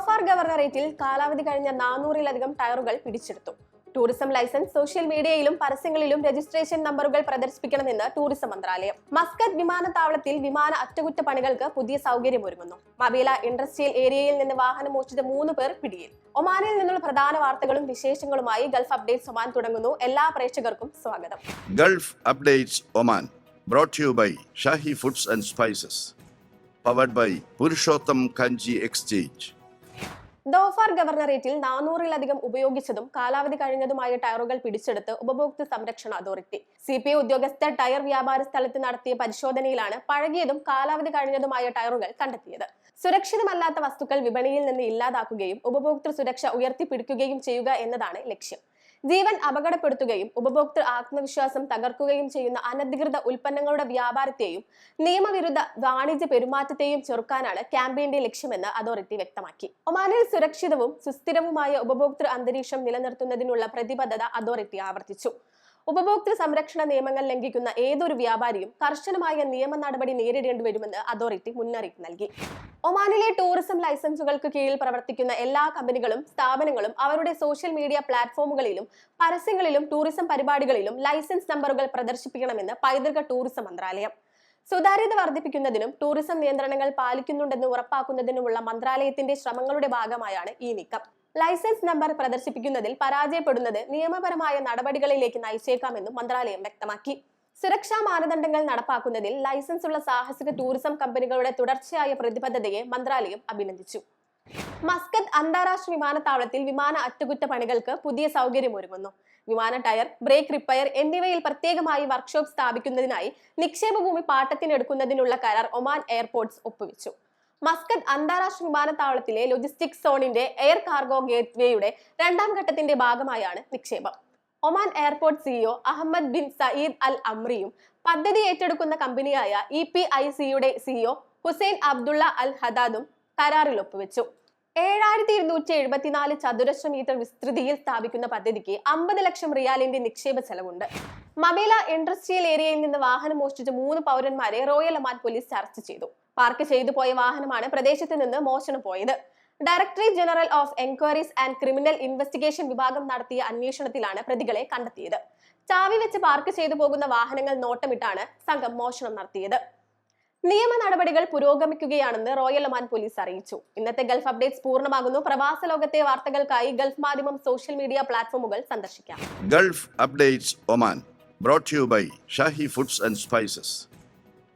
Dhofar ഗവർണറേറ്റിൽ കാലാവധി കഴിഞ്ഞ നാനൂറിലധികം ടയറുകൾ പിടിച്ചെടുത്തു. ടൂറിസം ലൈസൻസ് സോഷ്യൽ മീഡിയയിലും പരസ്യങ്ങളിലും രജിസ്ട്രേഷൻ നമ്പറുകൾ പ്രദർശിപ്പിക്കണമെന്ന് ടൂറിസം മന്ത്രാലയം. മസ്കറ്റ് വിമാനത്താവളത്തിൽ വിമാന അറ്റകുറ്റപ്പണികൾക്ക് പുതിയ സൗകര്യമൊരുങ്ങുന്നു. മബീല ഇൻഡസ്ട്രിയൽ ഏരിയയിൽ നിന്ന് വാഹനം മോഷ്ടിച്ച മൂന്ന് പേർ പിടിയിൽ. ഒമാനിൽ നിന്നുള്ള പ്രധാന വാർത്തകളും വിശേഷങ്ങളുമായി ഗൾഫ് അപ്ഡേറ്റ്സ് ഒമാൻ തുടങ്ങുന്നു. എല്ലാ പ്രേക്ഷകർക്കും സ്വാഗതം. Gulf Updates Oman brought to by Shahi Foods and Spices, powered by Purushottam Kanji. Dhofar ഗവർണറേറ്റിൽ നാനൂറിലധികം ഉപയോഗിച്ചതും കാലാവധി കഴിഞ്ഞതുമായ ടയറുകൾ പിടിച്ചെടുത്ത് ഉപഭോക്തൃ സംരക്ഷണ അതോറിറ്റി. സി പി ഐ ഉദ്യോഗസ്ഥർ ടയർ വ്യാപാര സ്ഥലത്ത് നടത്തിയ പരിശോധനയിലാണ് പഴകിയതും കാലാവധി കഴിഞ്ഞതുമായ ടയറുകൾ കണ്ടെത്തിയത്. സുരക്ഷിതമല്ലാത്ത വസ്തുക്കൾ വിപണിയിൽ നിന്ന് ഇല്ലാതാക്കുകയും ഉപഭോക്തൃ സുരക്ഷ ഉയർത്തിപ്പിടിക്കുകയും ചെയ്യുക എന്നതാണ് ലക്ഷ്യം. ജീവൻ അപകടപ്പെടുത്തുകയും ഉപഭോക്തൃ ആത്മവിശ്വാസം തകർക്കുകയും ചെയ്യുന്ന അനധികൃത ഉൽപ്പന്നങ്ങളുടെ വ്യാപാരത്തെയും നിയമവിരുദ്ധ വാണിജ്യ പെരുമാറ്റത്തെയും ചെറുക്കാനാണ് ക്യാമ്പയിന്റെ ലക്ഷ്യമെന്ന് അതോറിറ്റി വ്യക്തമാക്കി. ഒമാനിൽ സുരക്ഷിതവും സുസ്ഥിരവുമായ ഉപഭോക്തൃ അന്തരീക്ഷം നിലനിർത്തുന്നതിനുള്ള പ്രതിബദ്ധത അതോറിറ്റി ആവർത്തിച്ചു. ഉപഭോക്തൃ സംരക്ഷണ നിയമങ്ങൾ ലംഘിക്കുന്ന ഏതൊരു വ്യാപാരിയും കർശനമായ നിയമ നടപടി നേരിടേണ്ടി വരുമെന്ന് അതോറിറ്റി മുന്നറിയിപ്പ് നൽകി. ഒമാനിലെ ടൂറിസം ലൈസൻസുകൾക്ക് കീഴിൽ പ്രവർത്തിക്കുന്ന എല്ലാ കമ്പനികളും സ്ഥാപനങ്ങളും അവരുടെ സോഷ്യൽ മീഡിയ പ്ലാറ്റ്ഫോമുകളിലും പരസ്യങ്ങളിലും ടൂറിസം പരിപാടികളിലും ലൈസൻസ് നമ്പറുകൾ പ്രദർശിപ്പിക്കണമെന്ന് പൈതൃക ടൂറിസം മന്ത്രാലയം. സുതാര്യത വർദ്ധിപ്പിക്കുന്നതിനും ടൂറിസം നിയന്ത്രണങ്ങൾ പാലിക്കുന്നുണ്ടെന്ന് ഉറപ്പാക്കുന്നതിനുമുള്ള മന്ത്രാലയത്തിന്റെ ശ്രമങ്ങളുടെ ഭാഗമായാണ് ഈ നീക്കം. ലൈസൻസ് നമ്പർ പ്രദർശിപ്പിക്കുന്നതിൽ പരാജയപ്പെടുന്നത് നിയമപരമായ നടപടികളിലേക്ക് നയിച്ചേക്കാമെന്നും മന്ത്രാലയം വ്യക്തമാക്കി. സുരക്ഷാ മാനദണ്ഡങ്ങൾ നടപ്പാക്കുന്നതിൽ ലൈസൻസ് ഉള്ള സാഹസിക ടൂറിസം കമ്പനികളുടെ തുടർച്ചയായ പ്രതിബദ്ധതയെ മന്ത്രാലയം അഭിനന്ദിച്ചു. മസ്കത്ത് അന്താരാഷ്ട്ര വിമാനത്താവളത്തിൽ വിമാന അറ്റകുറ്റപ്പണികൾക്ക് പുതിയ സൗകര്യമൊരുങ്ങുന്നു. വിമാന ടയർ ബ്രേക്ക് റിപ്പയർ എന്നിവയിൽ പ്രത്യേകമായി വർക്ക്ഷോപ്പ് സ്ഥാപിക്കുന്നതിനായി നിക്ഷേപ ഭൂമി പാട്ടത്തിനെടുക്കുന്നതിനുള്ള കരാർ ഒമാൻ എയർപോർട്ട്സ് ഒപ്പുവെച്ചു. മസ്കത്ത് അന്താരാഷ്ട്ര വിമാനത്താവളത്തിലെ ലോജിസ്റ്റിക് സോണിന്റെ എയർ കാർഗോ ഗേറ്റ്വേയുടെ രണ്ടാം ഘട്ടത്തിന്റെ ഭാഗമായാണ് നിക്ഷേപം. Oman airport CEO Ahmed bin Saeed Al അമ്രിയും പദ്ധതി ഏറ്റെടുക്കുന്ന കമ്പനിയായ ഇ പി ഐ സിയുടെ സിഇഒ ഹുസൈൻ അബ്ദുള്ള അൽ ഹദാദും കരാറിൽ ഒപ്പുവെച്ചു. ഏഴായിരത്തി ഇരുന്നൂറ്റി എഴുപത്തിനാല് ചതുരശ്ര മീറ്റർ വിസ്തൃതിയിൽ സ്ഥാപിക്കുന്ന പദ്ധതിക്ക് അമ്പത് ലക്ഷം റിയാലിന്റെ നിക്ഷേപ ചെലവുണ്ട്. മബേല ഇൻഡസ്ട്രിയൽ ഏരിയയിൽ നിന്ന് വാഹനം മോഷ്ടിച്ച മൂന്ന് പൗരന്മാരെ റോയൽ ഒമാൻ പോലീസ് അറസ്റ്റ് ചെയ്തു. പാർക്ക് ചെയ്തു പോയ വാഹനമാണ് പ്രദേശത്ത് നിന്ന് മോഷണം പോയത്. Directory general of enquiries and criminal investigation വിഭാഗം നടത്തിയ അന്വേഷണത്തിലാണ് പ്രതികളെ കണ്ടെത്തിയത്. ചാവി വെച്ച് പാർക്ക് ചെയ്തു പോകുന്ന വാഹനങ്ങൾ നോട്ടമിട്ടാണ് സംഘം മോഷണം നടത്തിയത്. നിയമ നടപടികൾ പുരോഗമിക്കുകയാണെന്ന് റോയൽ ഒമാൻ പോലീസ് അറിയിച്ചു. ഇന്നത്തെ ഗൾഫ് അപ്ഡേറ്റ്സ് പൂർണമാകുന്നു. പ്രവാസ ലോകത്തെ വാർത്തകൾക്കായി ഗൾഫ് മാധ്യമം സോഷ്യൽ മീഡിയ പ്ലാറ്റ്ഫോമുകൾ സന്ദർശിക്കാം. Gulf updates Oman brought to you by foods and and